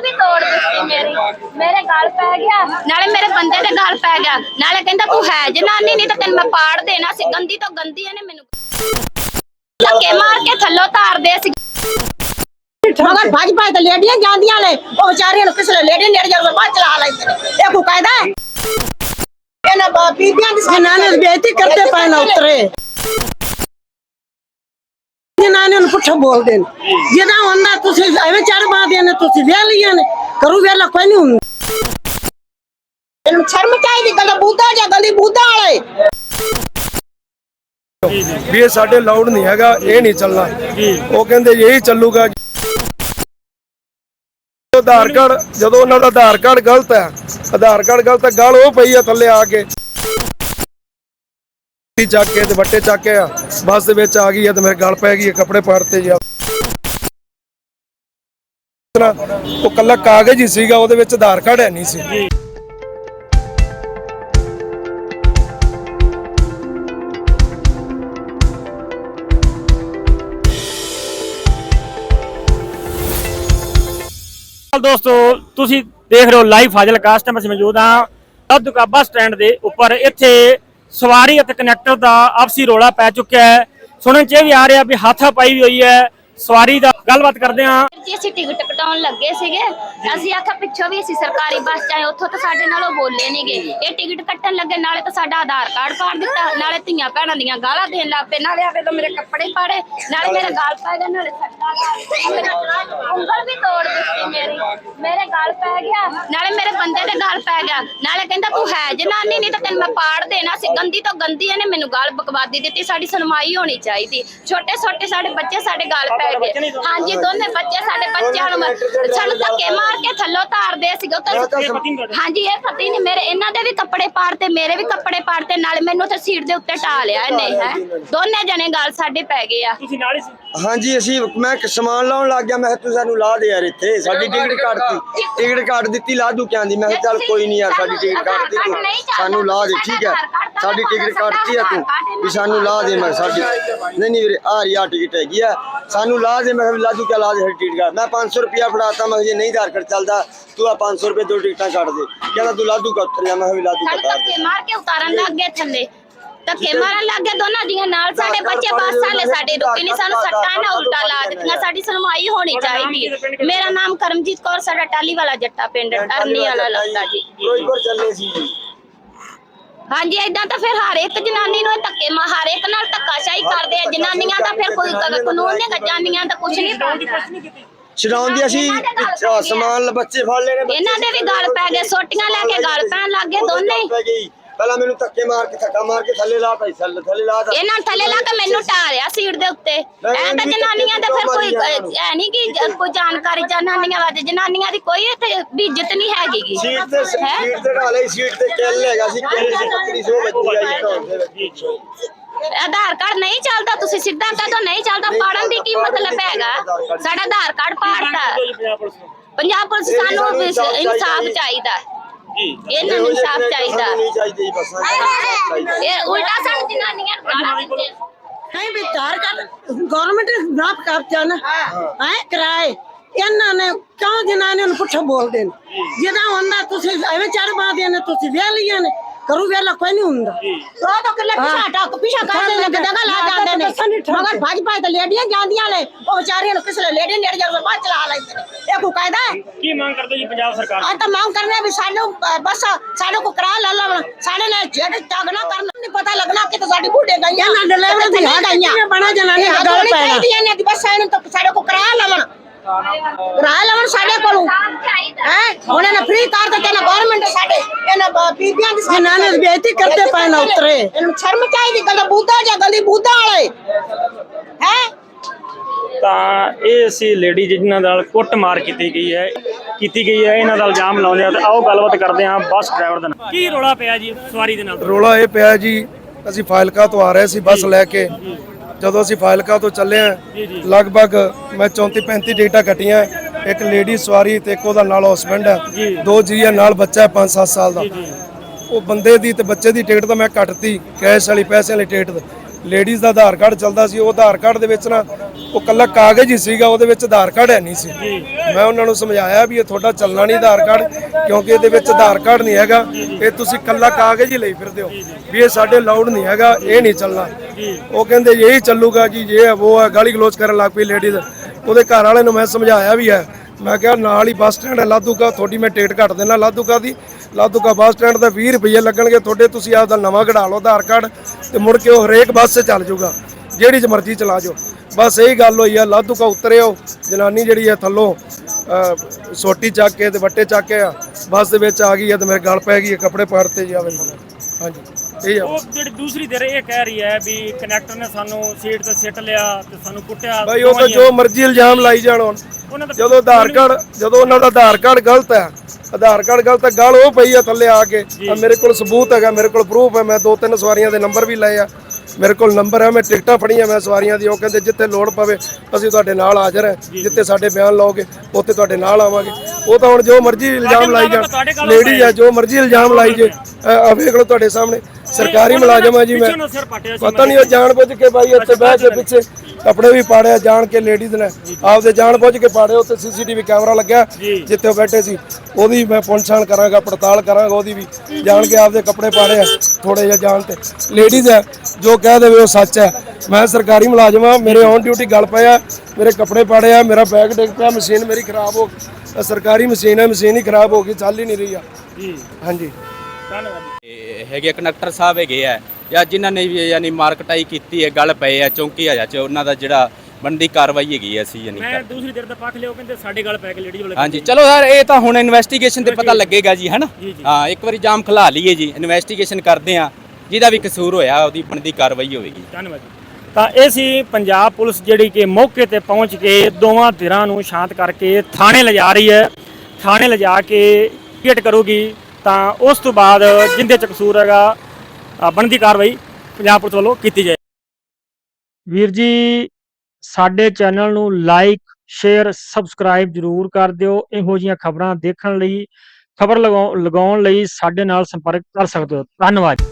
ਉਂਗਲ ਵੀ ਤੋੜ ਦਿੱਤੀ ਮੇਰੀ। ਮੇਰੇ ਗਲ ਪੈ ਗਿਆ। ਨਾਲੇ ਮੇਰੇ ਬੰਦੇ ਦੇ ਗਲ ਪੈ ਗਿਆ। ਨਾਲੇ ਕਹਿੰਦਾ ਤੂੰ ਹੈ ਜਨਾਨੀ ਨਹੀਂ ਤਾਂ ਤੈਨੂੰ ਮੈਂ ਪਾੜ ਦੇਣਾ ਸੀ। ਗੰਦੀ ਤੋਂ ਗੰਦੀ ਇਹਨੇ ਮੈਨੂੰ ਧੱਕੇ ਮਾਰ ਕੇ ਥੱਲੋਂ ਤਾਰਦੇ ਸੀ। ਮਗਰ ਭੱਜ ਭੱਜ ਤੇ ਲੇਡੀਆਂ ਜਾਂਦੀਆਂ ਨੇ। ਉਹ ਵਿਚਾਰੀਆਂ ਨੂੰ ਕਿਸੇ ਲੇਡੀ ਨੇੜੇ ਜਾ ਕੇ ਬਾਹਰ ਚਲਾ ਲੈਂਦੇ। ਨੇ ਇਹ ਕੋ ਕਾਇਦਾ ਹੈ? ਇਹਨਾਂ ਬੀਬੀਆਂ ਦੀ ਜਨਾਨੇ ਦੀ ਬੇਇੱਜ਼ਤੀ ਕਰਦੇ ਨਾ ਉਤਰੇ। ਪੁੱਠਾ ਬੋਲਦੇ ਨੇ। ਜਿਹਦਾ ਹੁੰਦਾ ਤੁਸੀਂ ਐਵੇਂ ਚੜ ਬਾਦੀਆਂ ਨੇ ਤੁਸੀਂ ਵੇਹ ਲਈਆਂ ਨੇ ਕਰੂ ਵੇਲਾ ਕੋਈ ਨਹੀਂ ਹੁੰਦਾ। ਇਹਨੂੰ ਸ਼ਰਮ ਚਾਹੀਦੀ ਗੱਲ ਬੂਦਾ ਜਾਂ ਗਲੀ ਬੂਦਾ ਵਾਲੇ ਵੀ ਇਹ ਸਾਡੇ ਲਾਊਡ ਨਹੀਂ ਹੈਗਾ ਇਹ ਨਹੀਂ ਚੱਲਣਾ। ਉਹ ਕਹਿੰਦੇ ਇਹੀ ਚੱਲੂਗਾ। ਆਧਾਰ ਕਾਰਡ ਜਦੋਂ ਉਹਨਾਂ ਦਾ ਆਧਾਰ ਕਾਰਡ ਗਲਤ ਹੈ ਆਧਾਰ ਕਾਰਡ ਗਲਤ ਹੈ ਗਲ ਉਹ ਪਈ ਆ ਥੱਲੇ ਆ ਕੇ। ਟੀ ਚੱਕ ਕੇ ਤੇ ਵੱਟੇ ਚੱਕ ਕੇ ਆ ਬੱਸ ਦੇ ਵਿੱਚ ਆ ਗਈ ਹੈ ਤੇ ਮੇਰੇ ਗਲ ਪੈ ਗਈ ਹੈ ਕੱਪੜੇ ਪਾੜਤੇ ਜੀ ਉਹ ਕੱਲਾ ਕਾਗਜ਼ ਹੀ ਸੀਗਾ ਉਹਦੇ ਵਿੱਚ ਆਧਾਰ ਕਾਰਡ ਹੈ ਨਹੀਂ ਸੀ। ਹਾਲ ਦੋਸਤੋ ਤੁਸੀਂ ਦੇਖ ਰਹੇ ਹੋ ਲਾਈਵ ਫਾਜ਼ਿਲ ਕਸਟਮਰਸ ਮੌਜੂਦ ਹਾਂ। ਦੁਕਾ ਬੱਸ ਸਟੈਂਡ ਦੇ ਉੱਪਰ ਇੱਥੇ ਸਵਾਰੀ ਅਤੇ ਕਨੈਕਟਰ ਦਾ ਆਪਸੀ ਰੋਲਾ ਪੈ ਚੁੱਕਿਆ ਹੈ। ਸੁਣਨ ਚ ਇਹ ਵੀ ਆ ਰਿਹਾ ਵੀ ਹਾਥਾ ਪਾਈ ਵੀ ਹੋਈ ਹੈ। ਸਵਾਰੀ ਦਾ ਗੱਲਬਾਤ ਕਰਦੇ ਹਾਂ। ਜੀ, ਅਸੀਂ ਟਿਕਟ ਕਟਾਉਣ ਲੱਗੇ ਸੀਗੇ। ਅਸੀਂ ਆਖਿਆ, ਪਿੱਛੋਂ ਵੀ ਅਸੀਂ ਸਰਕਾਰੀ ਬੱਸ ਚਾਹੇ ਆਏ ਉੱਥੋਂ ਤਾਂ ਸਾਡੇ ਨਾਲੋਂ ਬੋਲੇ ਨਹੀਂਗੇ ਇਹ ਟਿਕਟ ਕੱਟਣ ਲੱਗੇ, ਨਾਲੇ ਤਾਂ ਸਾਡਾ ਆਧਾਰ ਕਾਰਡ ਪਾੜ ਦਿੱਤਾ। ਨਾਲੇ ਧੀਆਂ ਭੈਣਾਂ ਦੀਆਂ ਗਾਲਾਂ ਦੇਣ ਲੱਗ ਪਏ। ਨਾਲੇ ਆਵੇ ਤਾਂ ਮੇਰੇ ਕੱਪੜੇ ਪਾੜੇ, ਨਾਲੇ ਮੇਰੇ ਗਾਲ ਪੈ ਗਏ ਨਾਲੇ ਸੱਟਾਂ ਲੱਗ ਉਂਗਲ ਵੀ ਤੋੜ ਦਿੱਤੀ ਮੇਰੀ। ਮੇਰੇ ਗਾਲ ਪੈ ਗਿਆ, ਨਾਲੇ ਮੇਰੇ ਬੰਦੇ ਦੇ ਗਾਲ ਪੈ ਗਿਆ। ਨਾਲੇ ਕਹਿੰਦਾ, ਤੂੰ ਹੈ ਜਨਾਨੀ ਨਹੀਂ ਤਾਂ ਤੈਨੂੰ ਮੈਂ ਪਾੜ ਦੇਣਾ ਸੀ। ਗੰਦੀ ਤੋਂ ਗੰਦੀ ਇਹਨੇ ਮੈਨੂੰ ਗਾਲ ਬਕਵਾਦੀ ਦਿੱਤੀ। ਸਾਡੀ ਸੁਣਵਾਈ ਹੋਣੀ ਚਾਹੀਦੀ। ਛੋਟੇ ਛੋਟੇ ਸਾਡੇ ਬੱਚੇ ਸਾਡੇ ਗਾਲ ਪੈ ਹਾਂਜੀ ਦੋਨੇ ਬੱਚੇ ਸਾਡੇ ਬੱਚਿਆਂ ਨੂੰ ਮੈਂ- ਸਾਨੂੰ ਧੱਕੇ ਮਾਰ ਕੇ ਥੱਲੋਂ ਤਾਰਦੇ ਸੀਗੇ ਉਹ ਤਾਂ ਹਾਂਜੀ ਇਹ ਪਤੀ ਨੇ ਮੇਰੇ ਇਹਨਾਂ ਦੇ ਵੀ ਕੱਪੜੇ ਪਾੜਤੇ ਮੇਰੇ ਵੀ ਕੱਪੜੇ ਪਾੜਤੇ ਨਾਲੇ ਮੈਨੂੰ ਤੇ ਸੀਟ ਦੇ ਉੱਤੇ ਢਾ ਲਿਆ ਇਹਨੇ ਹੈ। ਦੋਨੇ ਜਣੇ ਗਾਲ ਸਾਡੇ ਪੈ ਗਏ ਆ। ਤੁਸੀਂ ਨਾਲ ਹੀ ਸੀ? ਹਾਂਜੀ ਅਸੀਂ ਮੈਂ ਇੱਕ ਸਮਾਨ ਲਾਉਣ ਲੱਗ ਗਿਆ ਮੈਂ ਕਿਹਾ ਤੂੰ ਸਾਨੂੰ ਲਾ ਦੇ ਯਾਰ ਇੱਥੇ ਸਾਡੀ ਟਿਕਟ ਕੱਟਤੀ। ਟਿਕਟ ਕੱਟ ਦਿੱਤੀ ਲਾ ਦੂ? ਕਹਿੰਦੀ ਮੈਂ ਕਿਹਾ ਚੱਲ ਕੋਈ ਨਹੀਂ ਯਾਰ ਸਾਡੀ ਟਿਕਟ ਕੱਟਤੀ ਤੂੰ। ਸਾਨੂੰ ਲਾ ਦੇ ਠੀਕ ਹੈ? ਸਾਡੀ ਟਿਕਟ ਕੱਟਤੀ ਆ ਤੂੰ ਵੀ ਸਾਨੂੰ ਲਾ ਦੇ ਮੈਂ ਸਾਡੀ ਨਹੀਂ ਨਹੀਂ ਵੀਰੇ ਆ ਰਹੀ ਆ ਟਿਕਟ ਹੈਗੀ ਆ। ਸਾਨੂੰ ਲਾ ਲਾ ਦੂ ਕਿਆ ਲਾ ਦੇ ਸਾਡੀ ਟਿਕਟ ਕੱਟ ਮੈਂ 500 ਰੁਪਿਆ ਫੜਾਤਾ ਮੈਂ ਕਿਹਾ ਜੇ ਨਹੀਂ ਆਧਾਰ ਕਾਰਡ ਚੱਲਦਾ ਤੂੰ ਆ 500 ਰੁਪਏ ਦੋ ਟਿਕਟਾਂ ਕੱਟ ਦੇ। ਕਹਿੰਦਾ ਤੂੰ ਲਾਦੂ ਕਾ ਉੱਤਰ ਜਾ ਮੈਂ ਕਿਹਾ ਵੀ ਲਾਦੂ ਸਾਨੂੰ ਕਾ ਧੱਕੇ ਮਾਰ ਕੇ ਉਤਾਰਨ ਲੱਗ ਗਏ ਥੱਲੇ। ਧੱਕੇ ਮਾਰਨ ਲੱਗ ਗਏ ਦੋਨਾਂ ਦੀਆਂ ਨਾਲ। ਸਾਡੇ ਬੱਚੇ ਬੱਸ ਵਾਲੇ ਸਾਡੇ ਰੁਕੇ ਨਹੀਂ ਸਾਨੂੰ ਸੱਟਾਂ ਨਾ ਉਲਟਾ ਲਾ ਦਿੱਤੀਆਂ। ਸਾਡੀ ਸੁਣਵਾਈ ਹੋਣੀ ਚਾਹੀਦੀ ਹੈ। ਮੇਰਾ ਨਾਮ ਕਰਮਜੀਤ ਕੌਰ ਸਾਡਾ ਟਾਲੀ ਵਾਲਾ ਜੱਟਾ ਪਿੰਡ ਅਰਨੀ ਵਾਲਾ ਲੱਗਦਾ ਜੀ। ਫਿਰੋਜ਼ਪੁਰ ਚੱਲੇ ਸੀ ਜੀ। ਹਾਂਜੀ ਏਦਾਂ ਤਾਂ ਫਿਰ ਹਰ ਇੱਕ ਜਨਾਨੀ ਨੂੰ ਇਹ ਧੱਕੇ ਮਾ ਹਰ ਇੱਕ ਨਾਲ ਧੱਕਾਸ਼ਾਹੀ ਕਰਦੇ ਆ। ਜਨਾਨੀਆਂ ਦਾ ਫਿਰ ਕੋਈ ਕ- ਕਾਨੂੰਨ ਨੇ ਗੱਜਾਨੀਆਂ ਦਾ ਕੁਝ ਨਹੀਂ ਪਾਉਂਦਾ ਛਡਾਉਣ ਦੀ ਅਸੀਂ ਪਿੱਛੋਂ ਸਮਾਨ ਬੱਚੇ ਫੜ ਲੈਣੇ ਬੱਚੇ ਇਹਨਾਂ ਦੇ ਵੀ ਗਲ ਪੈ ਗਏ ਸੋਟੀਆਂ ਲੈ ਕੇ ਗਲ ਪੈਣ ਲੱਗ ਗਏ ਦੋਨੇ। ਹੀ। ਪੈ ਗਈ। ਪਹਿਲਾਂ ਮੈਨੂੰ ਧੱਕੇ ਮਾਰ ਕੇ ਧੱਕਾ ਮਾਰ ਕੇ ਥੱਲੇ ਲਾ ਪਈ ਥੱਲੇ ਥੱਲੇ ਲਾ ਤਾ ਇਹਨਾਂ ਥੱਲੇ ਲਾ ਕੇ ਮੈਨੂੰ ਢਾਰਿਆ ਸੀਟ ਦੇ ਉੱਤੇ। ਐ ਤਾਂ ਜਨਾਨੀਆਂ ਦਾ ਫਿਰ ਕੋਈ ਐ ਨਹੀਂ ਕਿ ਕੋਈ ਜਾਣਕਾਰੀ ਜਨਾਨੀਆਂ ਵਾਸਤੇ ਜਨਾਨੀਆਂ ਦੀ ਕੋਈ ਇੱਥੇ ਵੀ ਇੱਜ਼ਤ ਨਹੀਂ ਹੈਗੀ। ਸੀਟ ਤੇ ਹੈਂ? ਸੀਟ ਤੇ ਢਾਲੇ ਸੀਟ ਤੇ ਕਿੱਲ ਹੈਗਾ ਸੀ ਕਿੱਲ ਸੀ ਬੱਕਰੀ ਸੋ ਬੱਚੀ ਆਈ ਦੇ ਵਿੱਚ ਆਧਾਰ ਕਾਰਡ ਨਹੀਂ ਚੱਲਦਾ ਤੁਸੀਂ ਸਿੱਧਾ ਕਹਦੋ ਨਹੀਂ ਚੱਲਦਾ ਪਾੜਨ ਦੀ ਕੀ ਮਤਲਬ ਹੈਗਾ? ਸਾਡਾ ਆਧਾਰ ਕਾਰਡ ਪਾੜਤਾ ਪੰਜਾਬ ਪੁਲਿਸ ਸਾਨੂੰ ਇਨਸਾਫ ਚਾਹੀਦਾ। ਇਹਨਾਂ ਨੂੰ ਇਨਸਾਫ ਚਾਹੀਦਾ। ਨਹੀਂ ਜੀ ਬਸ ਇਹ ਉਲਟਾ ਸਾਨੂੰ ਜਨਾਨੀਆਂ ਨੂੰ ਗਾਲਾਂ ਦਿੰਦੇ। ਆ। ਨਹੀਂ ਵੀ ਧਾਰ ਕਰ ਗਵਰਨਮੈਂਟ ਨਾ ਕਰਤਾ ਨਾ। ਹੈ। ਕਿਰਾਏ। ਇਹਨਾਂ ਨੇ ਕਿਉਂ ਜਨਾਨੇ ਨੂੰ ਪੁੱਠਾ ਬੋਲਦੇ ਨੇ? ਜਿਹਦਾ ਹੁੰਦਾ ਤੁਸੀਂ ਐਵੇਂ ਚੜ ਬਾਦੀਆਂ ਨੇ ਤੁਸੀਂ ਵੇਹ ਲਈਆਂ ਨੇ। ਕਰੂ ਵੇਲਾ ਕੋਈ ਨਹੀਂ ਹੁੰਦਾ। ਉਹ ਤਾਂ ਕਿੱਲੇ ਪਿਛਾ ਟੱਕ ਪਿਛਾ ਕਰਦੇ ਨੇ ਜਗ੍ਹਾ ਲਾ ਜਾਂਦੇ ਨੇ। ਮਗਰ ਭੱਜ ਭੱਜ ਤੇ ਲੇਡੀਆਂ ਜਾਂਦੀਆਂ ਨੇ ਉਹ ਵਿਚਾਰੀਆਂ ਨੂੰ ਕਿਸੇ ਲੇਡੀ ਨੇੜੇ ਜਾ ਕੇ ਚਲਾ ਲੈਂਦੇ ਨੇ। ਇਹ ਕੋ ਕਾਇਦਾ ਹੈ? ਕੀ ਮੰਗ ਕਰਦੇ ਜੀ ਪੰਜਾਬ ਸਰਕਾਰ? ਆ ਤਾਂ ਮੰਗ ਕਰਨੇ ਵੀ ਸਾਨੂੰ ਬਸ ਸਾਡੇ ਕੋ ਕਰਾ ਲੈ ਲੈਣ ਸਾਡੇ ਨਾਲ ਜਿਹੜੇ ਤੱਕ ਨਾ ਕਰਨ ਨਹੀਂ ਪਤਾ ਲੱਗਣਾ ਕਿ ਸਾਡੀ ਬੁੱਢੇ ਗਈਆਂ ਨਾ ਡਿਲੀਵਰੀ ਦੀ ਹਟ ਗਈਆਂ। ਬਣਾ ਜਨਾਨੀ ਗੱਲ ਪੈਣਾ ਇਹਨੇ ਕਿ ਬਸ ਸਾਨੂੰ ਤਾਂ ਸਾਡੇ ਕੋ ਕਰਾ ਲੈਣ ਕਰਾ ਲੈਣ ਸਾਡੇ ਕੋਲੋਂ। ਹੈ? ਉਹਨਾਂ ਨੇ ਫ੍ਰੀ ਕਰ ਦਿੱਤੇ ਨਾ ਗਵਰਨਮੈਂਟ ਸਾਡੇ ਇਹਨਾਂ ਬੀਬੀਆਂ ਦੀ ਜਨਾਨੀ ਦੀ ਬੇਇੱਜ਼ਤੀ ਕਰਦੇ ਪਏ ਨਾ ਉਤਰੇ। ਇਹਨੂੰ ਸ਼ਰਮ ਚਾਹੀਦੀ ਗੱਲ ਬੂਦਾ ਜਾਂ ਗਲੀ ਬੂਦਾ ਵਾਲੇ। ਹੈ? ਤਾਂ ਇਹ ਅਸੀਂ ਲੇਡੀ ਜਿਨ੍ਹਾਂ ਨਾਲ ਕੁੱਟਮਾਰ ਕੀਤੀ ਗਈ ਹੈ ਕੀਤੀ ਗਈ ਹੈ ਇਹਨਾਂ ਦਾ ਇਲਜ਼ਾਮ ਲਾਉਂਦੇ ਆ ਤੇ ਆਓ ਗੱਲਬਾਤ ਕਰਦੇ ਹਾਂ ਬੱਸ ਡਰਾਈਵਰ ਦੇ ਨਾਲ। ਕੀ ਰੋਲਾ ਪਿਆ ਜੀ ਸਵਾਰੀ ਦੇ ਨਾਲ? ਰੋਲਾ ਇਹ ਪਿਆ ਜੀ ਅਸੀਂ ਫਾਇਲਕਾ ਤੋਂ ਆ ਰਹੇ ਸੀ ਬੱਸ ਲੈ ਕੇ। ਜਦੋਂ ਅਸੀਂ ਫਾਇਲਕਾ ਤੋਂ ਚੱਲੇ ਆ ਲਗਭਗ ਮੈਂ 34 35 ਟਿਕਟਾਂ ਕੱਟੀਆਂ ਇੱਕ ਲੇਡੀ ਸਵਾਰੀ ਤੇ ਇੱਕ ਉਹਦਾ ਨਾਲ ਹਸਬੰਡ ਹੈ ਦੋ ਜੀ ਆ ਨਾਲ ਬੱਚਾ 5-7 ਸਾਲ ਦਾ। ਉਹ ਬੰਦੇ ਦੀ ਤੇ ਬੱਚੇ ਦੀ ਟਿਕਟ ਤਾਂ ਮੈਂ ਕੱਟਤੀ ਕੈਸ਼ ਵਾਲੀ ਪੈਸੇ ਵਾਲੀ ਟਿਕਟ। ਲੇਡੀਜ਼ ਦਾ ਆਧਾਰ ਕਾਰਡ ਚੱਲਦਾ ਸੀ ਉਹ ਆਧਾਰ ਕਾਰਡ ਦੇ ਵਿੱਚ ਨਾ ਉਹ ਕੱਲਾ ਕਾਗਜ਼ ਹੀ ਸੀਗਾ ਉਹਦੇ ਵਿੱਚ ਆਧਾਰ ਕਾਰਡ ਹੈ ਨਹੀਂ ਸੀ। ਮੈਂ ਉਹਨਾਂ ਨੂੰ ਸਮਝਾਇਆ ਵੀ ਇਹ ਤੁਹਾਡਾ ਚੱਲਣਾ ਨਹੀਂ ਆਧਾਰ ਕਾਰਡ ਕਿਉਂਕਿ ਇਹਦੇ ਵਿੱਚ ਆਧਾਰ ਕਾਰਡ ਨਹੀਂ ਹੈਗਾ। ਇਹ ਤੁਸੀਂ ਕੱਲਾ ਕਾਗਜ਼ ਹੀ ਲਈ ਫਿਰਦੇ ਹੋ ਵੀ ਇਹ ਸਾਡੇ ਲਾਊਡ ਨਹੀਂ ਹੈਗਾ ਇਹ ਨਹੀਂ ਚੱਲਣਾ। ਉਹ ਕਹਿੰਦੇ ਇਹੀ ਚੱਲੂਗਾ ਜੀ ਇਹ ਹੈ ਉਹ ਹੈ ਗਾਲੀ ਗਲੋਚ ਕਰਨ ਲੱਗ ਪਈ ਲੇਡੀਜ਼ ਉਹਦੇ ਘਰ ਵਾਲੇ ਨੂੰ ਮੈਂ ਸਮਝਾਇਆ ਵੀ ਹੈ ਮੈਂ ਕਿਹਾ ਨਾਲ ਹੀ ਬੱਸ ਸਟੈਂਡ ਹੈ ਲਾਧੂਕਾ ਤੁਹਾਡੀ ਮੈਂ ਟਿਕਟ ਕੱਟ ਦੇਣਾ ਲਾਧੂਕਾ ਦੀ। ਲਾਧੂਕਾ ਬੱਸ ਸਟੈਂਡ ਦਾ 20 ਰੁਪਏ ਲੱਗਣਗੇ, ਤੁਹਾਡੇ ਤੁਸੀਂ ਆਪਦਾ ਨਵਾਂ ਕਢਾ ਲਓ, ਆਧਾਰ ਕਾਰਡ ਤੇ ਮੁੜ ਕੇ ਉਹ ਹਰੇਕ ਬੱਸ 'ਚ ਚੱਲ ਜਾਊਗਾ। ਜਿਹੜੀ 'ਚ ਮਰਜ਼ੀ ਚਲਾ ਜਾਓ। ਬਸ ਇਹੀ ਗੱਲ ਹੋਈ ਆ ਲਾਧੂਕਾ ਉਤਰਿਓ, ਜਨਾਨੀ ਜਿਹੜੀ ਹੈ ਥੱਲੋਂ ਸੋਟੀ ਚੱਕ ਕੇ ਤੇ ਵੱਟੇ ਚੱਕ ਕੇ ਆ, ਬੱਸ ਦੇ ਵਿੱਚ ਆ ਗਈ ਆ ਤੇ ਮੇਰੇ ਗਲ ਪੈ ਗਈ ਹੈ, ਕੱਪੜੇ ਪਾੜਤੇ ਜਾਵੇ। ਹਾਂਜੀ। ਇਹ ਆ ਉਹ ਜਿਹੜੀ ਦੂਸਰੀ ਧਿਰ ਇਹ ਕਹਿ ਰਹੀ ਹੈ ਵੀ ਕਨੈਕਟਰ ਨੇ ਸਾਨੂੰ ਸੀਟ ਤੇ ਸਿੱਟ ਲਿਆ ਤੇ ਸਾਨੂੰ ਕੁੱਟਿਆ ਭਾਈ ਉਹ ਤਾਂ ਜੋ ਮਰਜ਼ੀ ਇਲਜ਼ਾਮ ਲਾਈ ਜਾਣ ਹੁਣ। ਉਹਨਾਂ ਦਾ ਜਦੋਂ ਆਧਾਰ ਕਾਰਡ ਜਦੋਂ ਉਹਨਾਂ ਦਾ ਆਧਾਰ ਕਾਰਡ ਗਲਤ ਹੈ ਆਧਾਰ ਕਾਰਡ ਗਲਤ ਹੈ ਗੱਲ ਉਹ ਪਈ ਆ ਥੱਲੇ ਆ ਕੇ। ਆਹ ਮੇਰੇ ਕੋਲ ਸਬੂਤ ਹੈਗਾ ਮੇਰੇ ਕੋਲ ਪ੍ਰੂਫ ਹੈ ਮੈਂ ਦੋ ਤਿੰਨ ਸਵਾਰੀਆਂ ਦੇ ਨੰਬਰ ਵੀ ਲਏ ਆ। ਮੇਰੇ ਕੋਲ ਨੰਬਰ ਹੈ ਮੈਂ ਟਿਕਟਾਂ ਫੜੀਆਂ ਮੈਂ ਸਵਾਰੀਆਂ ਦੀ ਉਹ ਕਹਿੰਦੇ ਜਿੱਥੇ ਲੋੜ ਪਵੇ ਅਸੀਂ ਤੁਹਾਡੇ ਨਾਲ ਹਾਜ਼ਰ ਹੈ ਜਿੱਥੇ ਸਾਡੇ ਬਿਆਨ ਲਓਗੇ ਉੱਥੇ ਤੁਹਾਡੇ ਨਾਲ ਆਵਾਂਗੇ। ਉਹ ਤਾਂ ਹੁਣ ਜੋ ਮਰਜ਼ੀ ਇਲਜ਼ਾਮ ਲਾਈ ਜਾਣ। ਲੇਡੀਜ਼ ਹੈ। ਜੋ ਮਰਜ਼ੀ ਇਲਜ਼ਾਮ ਲਾਈ ਜੇ ਆ ਵੇਖ ਲਓ ਤੁਹਾਡੇ ਸਾਹਮਣੇ। ਸਰਕਾਰੀ ਮੁਲਾਜ਼ਮ ਆ ਜੀ ਮੈਂ। ਪਤਾ ਨਹੀਂ ਉਹ ਜਾਣ ਬੁੱਝ ਕੇ ਬਾਈ ਇੱਥੇ ਬਹਿ ਕੇ ਪਿੱਛੇ ਕੱਪੜੇ ਵੀ ਪਾੜਿਆ ਜਾਣ ਕੇ ਲੇਡੀਜ਼ ਨੇ ਆਪਦੇ ਜਾਣ ਬੁੱਝ ਕੇ ਪਾੜੇ ਉੱਤੇ ਸੀਸੀਟੀਵੀ ਕੈਮਰਾ ਲੱਗਿਆ ਜਿੱਥੇ ਉਹ ਬੈਠੇ ਸੀ। ਉਹਦੀ ਮੈਂ ਪੁੰਛਾਣ ਕਰਾਂਗਾ ਪੜਤਾਲ ਕਰਾਂਗਾ ਉਹਦੀ ਵੀ। ਜਾਣ ਕੇ ਆਪਦੇ ਕੱਪੜੇ ਪਾੜੇ ਥੋੜੇ ਜਿਹਾ ਜਾਣ ਤੇ। ਲੇਡੀਜ਼ ਹੈ ਜੋ ਕਹਿ ਦੇਵੇ ਉਹ ਸੱਚ ਹੈ ਮੈਂ ਸਰਕਾਰੀ ਮੁਲਾਜ਼ਮ ਆ ਮੇਰੇ ਔਨ ਡਿਊਟੀ ਗੱਲ ਪਿਆ ਮੇਰੇ ਕੱਪੜੇ ਪਾੜੇ ਆ ਮੇਰਾ ਬੈਗ ਡਿੱਗ ਪਿਆ ਮਸ਼ੀਨ ਮੇਰੀ ਖਰਾਬ ਹੋ ਸਰਕਾਰੀ ਮਸ਼ੀਨ ਹੈ ਮਸ਼ੀਨ ਹੀ ਖਰਾਬ ਹੋ ਗਈ ਚੱਲ ਹੀ ਨਹੀਂ ਰਹੀ ਆ। ਜੀ। ਹਾਂਜੀ। ਧੰਨਵਾਦ ਇਹ ਹੈਗੇ ਕੰਡਕਟਰ ਸਾਹਿਬ ਹੈਗੇ ਆ ਜਾਂ ਜਿਨ੍ਹਾਂ ਨੇ ਵੀ ਯਾਨੀ ਮਾਰਕਟਾਈ ਕੀਤੀ ਹੈ ਗੱਲ ਪਏ ਆ ਚੌਂਕੀ ਹਜਾ ਚ ਉਹਨਾਂ ਦਾ ਜਿਹੜਾ ਬਣਦੀ ਕਾਰਵਾਈ ਹੈਗੀ ਆ ਅਸੀਂ ਯਾਨੀ ਮੈਂ ਦੂਸਰੀ ਧਿਰ ਦਾ ਪੱਖ ਲਿਓ ਕਹਿੰਦੇ ਸਾਡੇ ਗੱਲ ਪੈ ਕੇ ਲੇਡੀ ਵਾਲੇ ਹਾਂਜੀ ਚਲੋ ਯਾਰ ਇਹ ਤਾਂ ਹੁਣ ਇਨਵੈਸਟੀਗੇਸ਼ਨ ਤੇ ਪਤਾ ਲੱਗੇਗਾ ਜੀ ਹਨਾ? ਜੀ, ਜੀ। ਹਾਂ ਇੱਕ ਵਾਰੀ ਜਾਮ ਖਲਾ ਲਈਏ ਜੀ ਇਨਵੈਸਟੀਗੇਸ਼ਨ ਕਰਦੇ ਆ ਜਿਹਦਾ ਵੀ ਕਸੂਰ ਹੋਇਆ ਉਹਦੀ ਬਣਦੀ ਕਾਰਵਾਈ ਹੋਵੇਗੀ। ਧੰਨਵਾਦ ਜੀ। ਤਾਂ ਇਹ ਸੀ ਪੰਜਾਬ ਪੁਲਿਸ ਜਿਹੜੀ ਕਿ ਮੌਕੇ ਤੇ ਪਹੁੰਚ ਕੇ ਦੋਵਾਂ ਧਿਰਾਂ ਨੂੰ ਸ਼ਾਂਤ ਕਰਕੇ ਥਾਣੇ ਲਿਜਾ ਰਹੀ ਹੈ। ਥਾਣੇ ਲਿਜਾ ਕੇ ਟਿਕਟ ਕਰੂਗੀ। ਤਾਂ ਉਸ ਤੋਂ ਬਾਅਦ ਜਿੰਦੇ ਚ ਕਸੂਰ ਹੈਗਾ ਅ, ਬਣਦੀ ਕਾਰਵਾਈ ਪੰਜਾਬ ਪੁਲਿਸ ਵੱਲੋਂ ਕੀਤੀ ਜਾਏ। ਵੀਰ ਜੀ ਸਾਡੇ ਚੈਨਲ ਨੂੰ ਲਾਈਕ ਸ਼ੇਅਰ ਸਬਸਕ੍ਰਾਈਬ ਜਰੂਰ ਕਰ ਦਿਓ। ਇਹੋ ਜਿਹੀਆਂ ਖਬਰਾਂ ਦੇਖਣ ਲਈ ਖਬਰ ਲਗਾਉਣ ਲਈ ਸਾਡੇ ਨਾਲ ਸੰਪਰਕ ਕਰ ਸਕਦੇ ਹੋ। ਧੰਨਵਾਦ